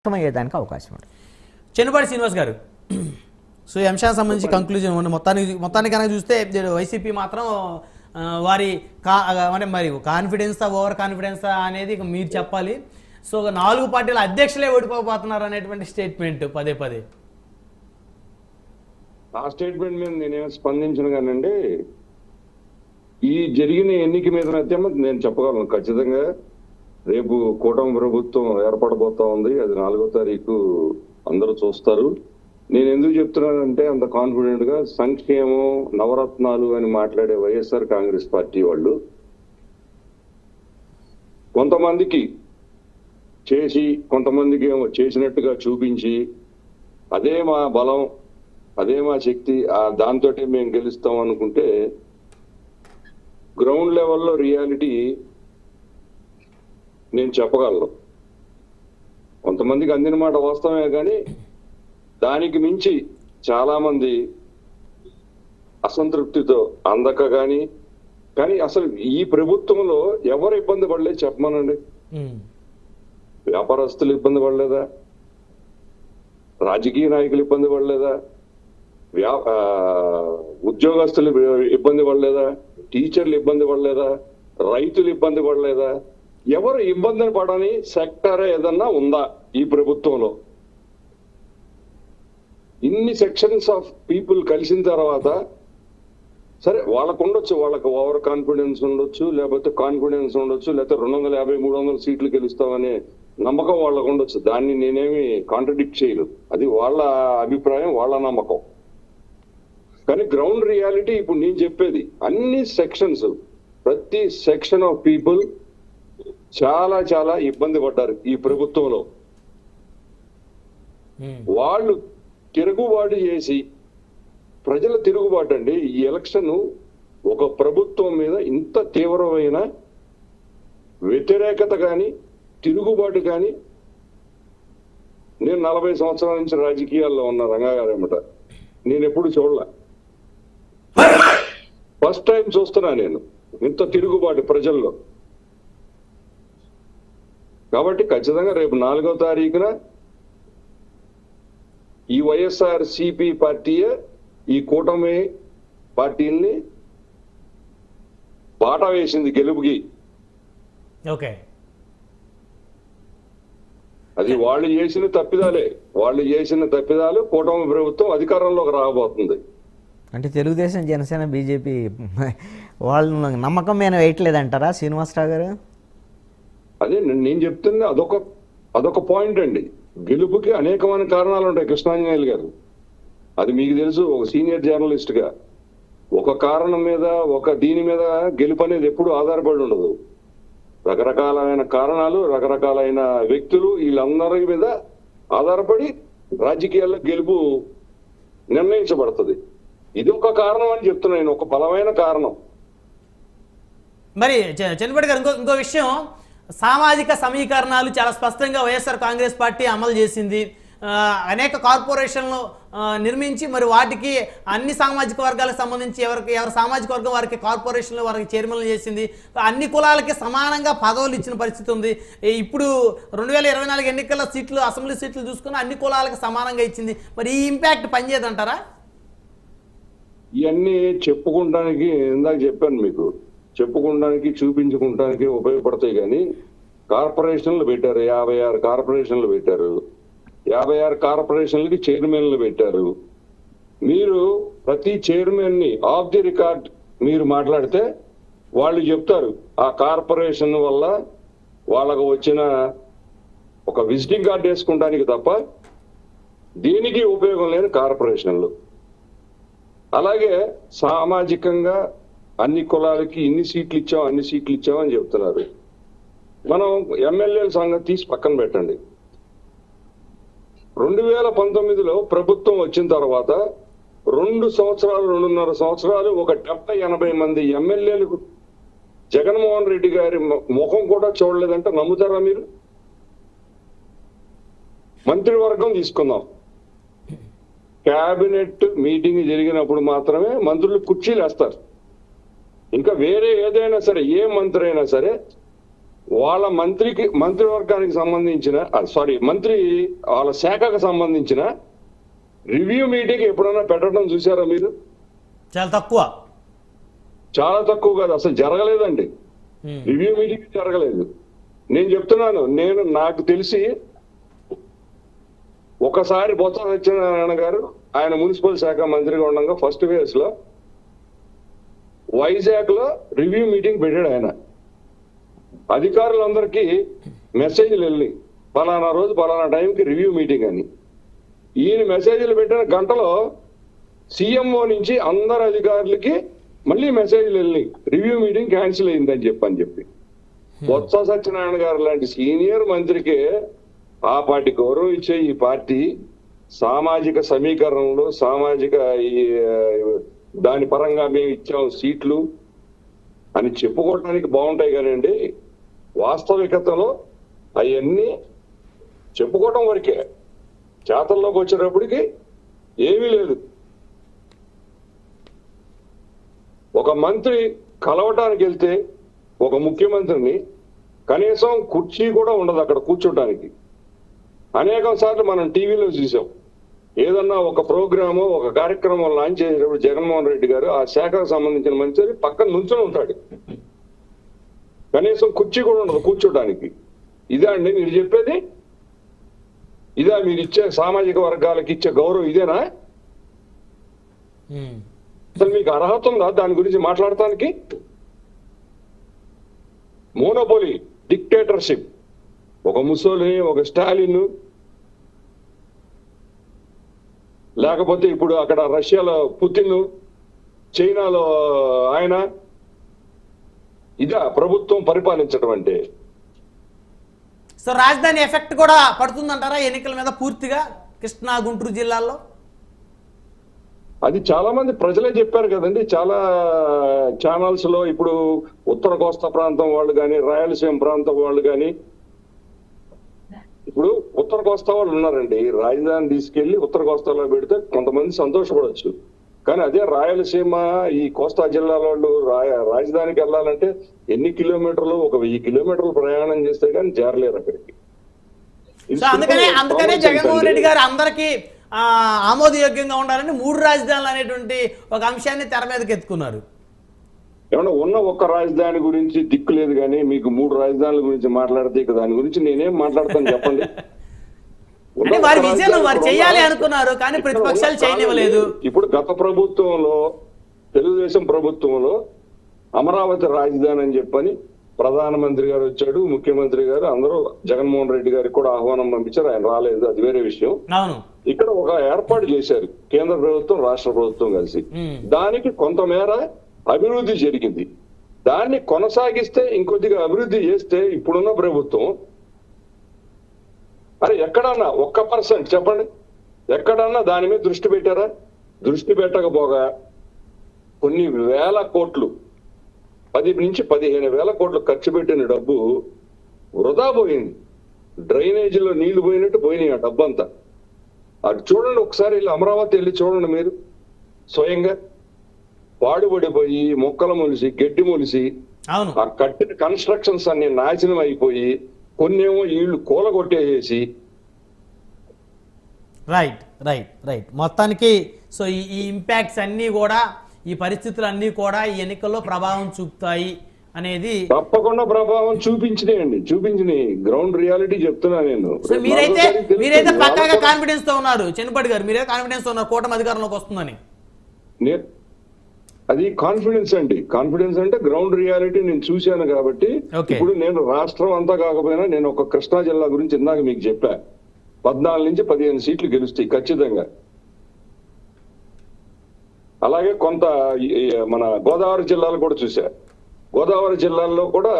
అర్థమయ్యేదానికి అవకాశం ఉంది చెన్నుపాటి శ్రీనివాస్ గారు. సో ఈ అంశానికి సంబంధించి కంక్లూజన్ ఉంది. మొత్తానికి మొత్తానికి కనుక చూస్తే వైసీపీ మాత్రం వారి కా అంటే మరి కాన్ఫిడెన్సా ఓవర్ కాన్ఫిడెన్సా అనేది ఇక మీరు చెప్పాలి. సో ఒక నాలుగు పార్టీల అధ్యక్షులే ఓడిపోతున్నారు అనేటువంటి స్టేట్మెంట్ పదే పదే. ఆ స్టేట్మెంట్ మీద నేనేం స్పందించను కానండి. ఈ జరిగిన ఎన్నిక మీద నేను చెప్పగలను ఖచ్చితంగా. రేపు కూటమి ప్రభుత్వం ఏర్పడబోతా ఉంది. అది నాలుగో తారీఖు అందరూ చూస్తారు. నేను ఎందుకు చెప్తున్నానంటే అంత కాన్ఫిడెంట్గా సంక్షేమం నవరత్నాలు అని మాట్లాడే వైఎస్ఆర్ కాంగ్రెస్ పార్టీ వాళ్ళు కొంతమందికి చేసి కొంతమందికి ఏమో చేసినట్టుగా చూపించి అదే మా బలం అదే మా శక్తి ఆ దాంతో మేము గెలుస్తాం అనుకుంటే గ్రౌండ్ లెవెల్లో రియాలిటీ నేను చెప్పగలను. కొంతమందికి అందిన మాట వాస్తవమే కానీ దానికి మించి చాలా మంది అసంతృప్తితో అందక కానీ కానీ అసలు ఈ ప్రభుత్వంలో ఎవరు ఇబ్బంది పడలేదు చెప్పమనండి. వ్యాపారస్తులు ఇబ్బంది పడలేదా? రాజకీయ నాయకులు ఇబ్బంది పడలేదా? వ్యా ఉద్యోగస్తులు ఇబ్బంది పడలేదా? టీచర్లు ఇబ్బంది పడలేదా? రైతులు ఇబ్బంది పడలేదా? ఎవరు ఇబ్బంది పడని సెక్టర్ ఏదన్నా ఉందా ఈ ప్రభుత్వంలో? ఇన్ని సెక్షన్స్ ఆఫ్ పీపుల్ కలిసిన తర్వాత సరే వాళ్ళకు ఉండొచ్చు వాళ్ళకి ఓవర్ కాన్ఫిడెన్స్ ఉండొచ్చు లేకపోతే కాన్ఫిడెన్స్ ఉండొచ్చు లేకపోతే రెండు వందల యాభై మూడు వందల సీట్లు గెలుస్తామనే నమ్మకం వాళ్ళకు ఉండొచ్చు. దాన్ని నేనేమి కాంట్రడిక్ట్ చేయలేదు అది వాళ్ళ అభిప్రాయం వాళ్ళ నమ్మకం. కానీ గ్రౌండ్ రియాలిటీ ఇప్పుడు నేను చెప్పేది అన్ని సెక్షన్స్ ప్రతి సెక్షన్ ఆఫ్ పీపుల్ చాలా చాలా ఇబ్బంది పడ్డారు ఈ ప్రభుత్వంలో. వాళ్ళు తిరుగుబాటు చేసి ప్రజల తిరుగుబాటు అండి ఈ ఎలక్షన్ ఒక ప్రభుత్వం మీద ఇంత తీవ్రమైన వ్యతిరేకత కానీ తిరుగుబాటు కానీ నేను నలభై సంవత్సరాల నుంచి రాజకీయాల్లో ఉన్న రంగాగారమ్మట నేను ఎప్పుడు చూడలే. ఫస్ట్ టైం చూస్తున్నా నేను ఇంత తిరుగుబాటు ప్రజల్లో. కాబట్టి ఖచ్చితంగా రేపు నాలుగో తారీఖున ఈ వైఎస్ఆర్ సిపి పార్టీయే ఈ కూటమి పార్టీల్ని బాట వేసింది గెలుపుకి. ఓకే. అది వాళ్ళు చేసిన తప్పిదాలే. వాళ్ళు చేసిన తప్పిదాలు కూటమి ప్రభుత్వం అధికారంలోకి రాబోతుంది. అంటే తెలుగుదేశం జనసేన బీజేపీ వాళ్ళు నమ్మకం మీద వేయట్లేదంటారా శ్రీనివాసరావు గారు? అదే నేను చెప్తున్నా చెప్తుంది అదొక అదొక పాయింట్ అండి. గెలుపుకి అనేకమైన కారణాలు ఉంటాయి కృష్ణాంజనేయులు గారు. అది మీకు తెలుసు ఒక సీనియర్ జర్నలిస్ట్గా ఒక కారణం మీద ఒక దీని మీద గెలుపు అనేది ఎప్పుడు ఆధారపడి ఉండదు. రకరకాలైన కారణాలు రకరకాలైన వ్యక్తులు వీళ్ళందరి మీద ఆధారపడి రాజకీయాల్లో గెలుపు నిర్ణయించబడుతుంది. ఇది ఒక కారణం అని చెప్తున్నా నేను ఒక బలమైన కారణం. మరి చె- గారు ఇంకో ఇంకో విషయం. సామాజిక సమీకరణాలు చాలా స్పష్టంగా వైఎస్ఆర్ కాంగ్రెస్ పార్టీ అమలు చేసింది. అనేక కార్పొరేషన్లు నిర్మించి మరి వాటికి అన్ని సామాజిక వర్గాలకు సంబంధించి ఎవరికి ఎవరి సామాజిక వర్గం వారికి కార్పొరేషన్లు వారికి చైర్మన్లు చేసింది. అన్ని కులాలకి సమానంగా పదవులు ఇచ్చిన పరిస్థితి ఉంది. ఇప్పుడు రెండు వేల ఇరవై నాలుగు ఎన్నికల సీట్లు అసెంబ్లీ సీట్లు చూసుకుని అన్ని కులాలకు సమానంగా ఇచ్చింది. మరి ఈ ఇంపాక్ట్ పనిచేయదంటారా? ఇవన్నీ చెప్పుకోవడానికి ఇందాక చెప్పాను మీకు. చెప్పుకోవడానికి చూపించుకోవటానికి ఉపయోగపడతాయి కానీ కార్పొరేషన్లు పెట్టారు. యాభై ఆరు కార్పొరేషన్లు పెట్టారు. యాభై ఆరు కార్పొరేషన్లకి చైర్మన్లు పెట్టారు. మీరు ప్రతి చైర్మన్ని ఆఫ్ ది రికార్డ్ మీరు మాట్లాడితే వాళ్ళు చెప్తారు ఆ కార్పొరేషన్ వల్ల వాళ్ళకు వచ్చిన ఒక విజిటింగ్ కార్డు వేసుకోవడానికి తప్ప దేనికి ఉపయోగం లేని కార్పొరేషన్లు. అలాగే సామాజికంగా అన్ని కులాలకి ఇన్ని సీట్లు ఇచ్చాం అన్ని సీట్లు ఇచ్చాం అని చెప్తున్నారు. మనం ఎమ్మెల్యేల సంగతి తీసి పక్కన పెట్టండి. రెండు వేల పంతొమ్మిదిలో ప్రభుత్వం వచ్చిన తర్వాత రెండు సంవత్సరాలు రెండున్నర సంవత్సరాలు ఒక డెబ్బై ఎనభై మంది ఎమ్మెల్యేలకు జగన్మోహన్ రెడ్డి గారి ముఖం కూడా చూడలేదంటే. నమ్ముతారా మీరు? మంత్రివర్గం తీసుకుందాం. కేబినెట్ మీటింగ్ జరిగినప్పుడు మాత్రమే మంత్రులు కుర్చీలు వేస్తారు ఇంకా వేరే ఏదైనా సరే ఏ మంత్రి అయినా సరే వాళ్ళ మంత్రికి మంత్రివర్గానికి సంబంధించిన సారీ మంత్రి వాళ్ళ శాఖకు సంబంధించిన రివ్యూ మీటింగ్ ఎప్పుడైనా పెట్టడం చూసారా మీరు? చాలా తక్కువ. చాలా తక్కువ కాదు అసలు జరగలేదండి. రివ్యూ మీటింగ్ జరగలేదు. నేను చెప్తున్నాను నేను నాకు తెలిసి ఒకసారి బొత్స సత్యనారాయణ గారు ఆయన మున్సిపల్ శాఖ మంత్రిగా ఉండగా ఫస్ట్ ఫేజ్లో వైజాగ్లో రివ్యూ మీటింగ్ పెట్టాడు ఆయన. అధికారులందరికీ మెసేజ్లు వెళ్ళి పలానా రోజు పలానా టైంకి రివ్యూ మీటింగ్ అని. ఈయన మెసేజ్లు పెట్టిన గంటలో సీఎంఓ నుంచి అందరు అధికారులకి మళ్ళీ మెసేజ్లు వెళ్ళి రివ్యూ మీటింగ్ క్యాన్సిల్ అయిందని చెప్పని చెప్పి. బొత్స సత్యనారాయణ గారు లాంటి సీనియర్ మంత్రికి ఆ పార్టీ గౌరవం ఇచ్చే ఈ పార్టీ సామాజిక సమీకరణలో సామాజిక ఈ దాని పరంగా మేము ఇచ్చాం సీట్లు అని చెప్పుకోవడానికి బాగుంటాయి కానివ్వండి వాస్తవికతలో అవన్నీ చెప్పుకోవటం వరకే. చేతల్లోకి వచ్చేటప్పటికి ఏమీ లేదు. ఒక మంత్రి కలవటానికి వెళ్తే ఒక ముఖ్యమంత్రిని కనీసం కుర్చీ కూడా ఉండదు అక్కడ కూర్చోటానికి. అనేక సార్లు మనం టీవీలో చూసాం. ఏదన్నా ఒక ప్రోగ్రాము ఒక కార్యక్రమం లాంచ్ చేసేటప్పుడు జగన్మోహన్ రెడ్డి గారు ఆ శాఖకు సంబంధించిన మంత్రి పక్కన నుంచొని ఉంటాడు. కనీసం కుర్చీ కూడా ఉండదు కూర్చోటానికి. ఇదా అండి మీరు చెప్పేది? ఇదా మీరు ఇచ్చే సామాజిక వర్గాలకు ఇచ్చే గౌరవం ఇదేనా. అసలు మీకు అర్హత ఉందా దాని గురించి మాట్లాడటానికి? మోనోపోలి డిక్టేటర్షిప్ ఒక ముసోలిని ఒక స్టాలిన్ లేకపోతే ఇప్పుడు అక్కడ రష్యాలో పుతిన్ చైనాలో ఆయన ఇదా ప్రభుత్వం పరిపాలించడం అంటే. సో రాజధాని ఎఫెక్ట్ కూడా పడుతుందంటారా ఎన్నికల మీద పూర్తిగా కృష్ణా గుంటూరు జిల్లాల్లో? అది చాలా మంది ప్రజలే చెప్పారు కదండి. చాలా ఛానల్స్లో ఇప్పుడు ఉత్తర కోస్తా ప్రాంతం వాళ్ళు కానీ రాయలసీమ ప్రాంతం వాళ్ళు కానీ ఇప్పుడు ఉత్తర కోస్తా వాళ్ళు ఉన్నారండి. రాజధాని తీసుకెళ్ళి ఉత్తర కోస్తాలో పెడితే కొంతమంది సంతోషపడొచ్చు. కానీ అదే రాయలసీమ ఈ కోస్తా జిల్లాల వాళ్ళు రాయ- రాజధానికి వెళ్ళాలంటే ఎన్ని కిలోమీటర్లు ఒక వెయ్యి కిలోమీటర్లు ప్రయాణం చేస్తే కానీ చేరలేరు అక్కడికి. అందుకనే అందుకనే జగన్మోహన్ రెడ్డి గారు అందరికీ ఆమోదయోగ్యంగా ఉండాలని మూడు రాజధానులు అనేటువంటి ఒక అంశాన్ని తెర మీదకి ఎత్తుకున్నారు. ఏమన్నా ఉన్న ఒక్క రాజధాని గురించి దిక్కు లేదు కానీ మీకు మూడు రాజధానుల గురించి మాట్లాడితే ఇక దాని గురించి నేనేం మాట్లాడతాను చెప్పండి? వారి వారు చేయాలి అనుకున్నారు కానీ ప్రతిపక్షాలు చేయనివ్వలేదు. ఇప్పుడు గత ప్రభుత్వంలో తెలుగుదేశం ప్రభుత్వంలో అమరావతి రాజధాని అని చెప్పని ప్రధానమంత్రి గారు వచ్చాడు ముఖ్యమంత్రి గారు అందరూ జగన్మోహన్ రెడ్డి గారికి కూడా ఆహ్వానం పంపించారు ఆయన రాలేదు అది వేరే విషయం. ఇక్కడ ఒక ఏర్పాటు చేశారు కేంద్ర ప్రభుత్వం రాష్ట్ర ప్రభుత్వం కలిసి. దానికి కొంతమేర అభివృద్ధి జరిగింది. దాన్ని కొనసాగిస్తే ఇంకొద్దిగా అభివృద్ధి చేస్తే ఇప్పుడున్న ప్రభుత్వం అరే ఎక్కడన్నా ఒక్క పర్సెంట్ చెప్పండి. ఎక్కడన్నా దాని మీద దృష్టి పెట్టారా? దృష్టి పెట్టకపోగా కొన్ని వేల కోట్లు పది నుంచి పదిహేను వేల కోట్లు ఖర్చు పెట్టిన డబ్బు వృధా పోయింది. డ్రైనేజీలో నీళ్ళు పోయినట్టు పోయినాయి ఆ డబ్బు అంతా అది చూడండి ఒకసారి వెళ్ళి అమరావతి వెళ్ళి చూడండి మీరు. స్వయంగా పాడుపడిపోయి మొక్కలు మొలిసి గడ్డి మొలిసి అవును. ఆ కట్టిన కన్స్ట్రక్షన్స్ అన్ని నాశనం అయిపోయి కొన్నేమో ఇళ్ళు కూలగొట్టేసేసి రైట్ రైట్ రైట్ మొత్తానికి సో ఈ ఈ ఇంపాక్ట్స్ అన్నీ కూడా ఈ పరిస్థితులు అన్నీ కూడా ఈ ఎన్నికల్లో ప్రభావం చూపుతాయి అనేది తప్పకుండా ప్రభావం చూపించినాయండి. చూపించినాయి. గ్రౌండ్ రియాలిటీ చెప్తున్నా నేను. మీరైతే మీరైతే. పక్కాగా కాన్ఫిడెన్స్తో ఉన్నారు. చెన్నిపడి గారు మీరైతే కాన్ఫిడెన్స్తో ఉన్నారు. కూటమి అధికారంలోకి వస్తుందని. అది కాన్ఫిడెన్స్ అండి. కాన్ఫిడెన్స్ అంటే గ్రౌండ్ రియాలిటీ నేను చూశాను కాబట్టి. ఇప్పుడు నేను రాష్ట్రం అంతా కాకపోయినా నేను ఒక కృష్ణా జిల్లా గురించి ఇందాక మీకు చెప్పా. పద్నాలుగు నుంచి పదిహేను సీట్లు గెలుస్తాయి ఖచ్చితంగా. అలాగే కొంత మన గోదావరి జిల్లాలు కూడా చూసా గోదావరి జిల్లాల్లో కూడా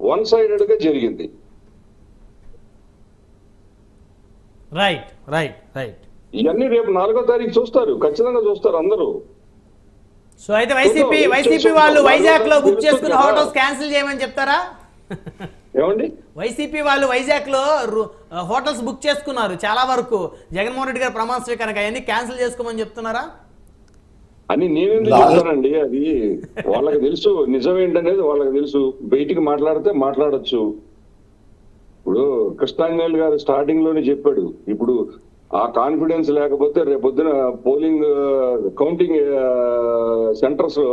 వన్ సైడెడ్గా జరిగింది. రైట్ రైట్ రైట్ ఇవన్నీ రేపు నాలుగో తారీఖు చూస్తారు. ఖచ్చితంగా చూస్తారు అందరూ. సో అయితే వైసీపీ. వైసీపీ. వాళ్ళు వైజాగ్లో బుక్ చేసుకున్న. హోటల్స్ క్యాన్సిల్ చేయమని చెప్తారా ఏమండి వైసీపీ వాళ్ళు వైజాగ్లో హోటల్స్ బుక్ చేసుకున్నారు చాలా వరకు జగన్మోహన్ రెడ్డి గారు ప్రమాణ స్వీకారం అవన్నీ క్యాన్సిల్ చేసుకోమని చెప్తున్నారా అని నేనెందుకు చెప్తానండి అది వాళ్ళకి తెలుసు నిజం ఏంటనేది వాళ్ళకి తెలుసు బయటికి మాట్లాడితే మాట్లాడొచ్చు ఇప్పుడు కృష్ణాంజలి గారు స్టార్టింగ్లోనే చెప్పాడు ఇప్పుడు ఆ కాన్ఫిడెన్స్ లేకపోతే రేపొద్దున పోలింగ్ కౌంటింగ్ సెంటర్స్లో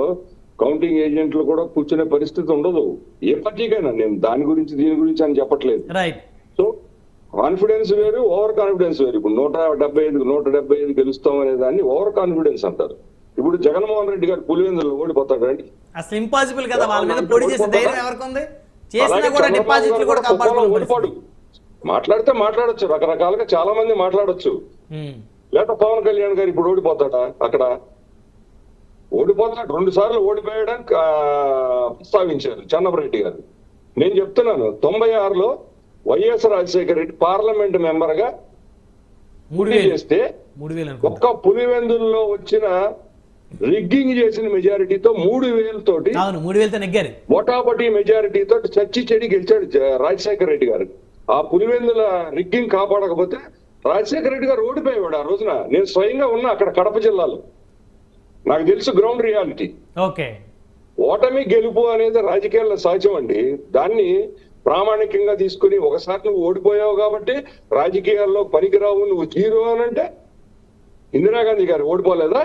కౌంటింగ్ ఏజెంట్లు కూడా కూర్చునే పరిస్థితి ఉండదు. ఏ పార్టీకైనా నేను దాని గురించి దీని గురించి అని చెప్పట్లేదు. సో కాన్ఫిడెన్స్ వేరు ఓవర్ కాన్ఫిడెన్స్ వేరు. ఇప్పుడు నూట డెబ్బై ఐదు నూట డెబ్బై ఐదు గెలుస్తాం అనే దాన్ని ఓవర్ కాన్ఫిడెన్స్ అంటారు. ఇప్పుడు జగన్మోహన్ రెడ్డి గారు పులివెందులు ఓడిపోతాడండి అసలు ఇంపాసిబుల్ కదా వాళ్ళ మీద పొడి చేసే ధైర్యం ఎవరికి ఉంది చేసినా అలాగే కూడా డిపాజిట్లు కాపాడుకోవాలి మాట్లాడితే మాట్లాడొచ్చు. రకరకాలుగా చాలా మంది మాట్లాడొచ్చు లేక పవన్ కళ్యాణ్ గారు ఇప్పుడు ఓడిపోతాడా అక్కడ? ఓడిపోతాడు. రెండు సార్లు ఓడిపోయాడని ఆ, ప్రస్తావించారు చంద్రబారెడ్డి గారు. నేను చెప్తున్నాను తొంభై ఆరులో వైఎస్ రాజశేఖర రెడ్డి పార్లమెంట్ మెంబర్గా చేస్తే ఒక్క పులివెందుల్లో వచ్చిన రిగ్గింగ్ చేసిన మెజారిటీతో మూడు వేలతోటి మూడు వేలతో నెగ్గారు. ఓటాపటి మెజారిటీ తోటి చచ్చి చెడి గెలిచాడు రాజశేఖర రెడ్డి గారు. ఆ పులివెందుల రిగ్గింగ్ కాపాడకపోతే రాజశేఖర రెడ్డి గారు ఓడిపోయేవాడు ఆ రోజున. నేను స్వయంగా ఉన్నా అక్కడ కడప జిల్లాలో. నాకు తెలుసు గ్రౌండ్ రియాలిటీ. ఓకే. ఓటమి గెలుపు అనేది రాజకీయాల్లో సహజం అండి. దాన్ని ప్రామాణికంగా తీసుకుని ఒకసారి నువ్వు ఓడిపోయావు కాబట్టి రాజకీయాల్లో పనికిరావు నువ్వు జీరో అని అంటే ఇందిరాగాంధీ గారు ఓడిపోలేదా?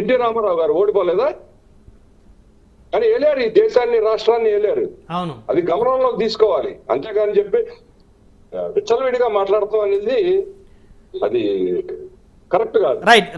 ఎన్టీ రామారావు గారు ఓడిపోలేదా? కానీ వెళ్ళారు ఈ దేశాన్ని రాష్ట్రాన్ని వెళ్ళారు అవును. అది గమనంలోకి తీసుకోవాలి. అంతేగాని చెప్పి విచ్చలవిడిగా మాట్లాడతాం అనేది అది కరెక్ట్ కాదు. రైట్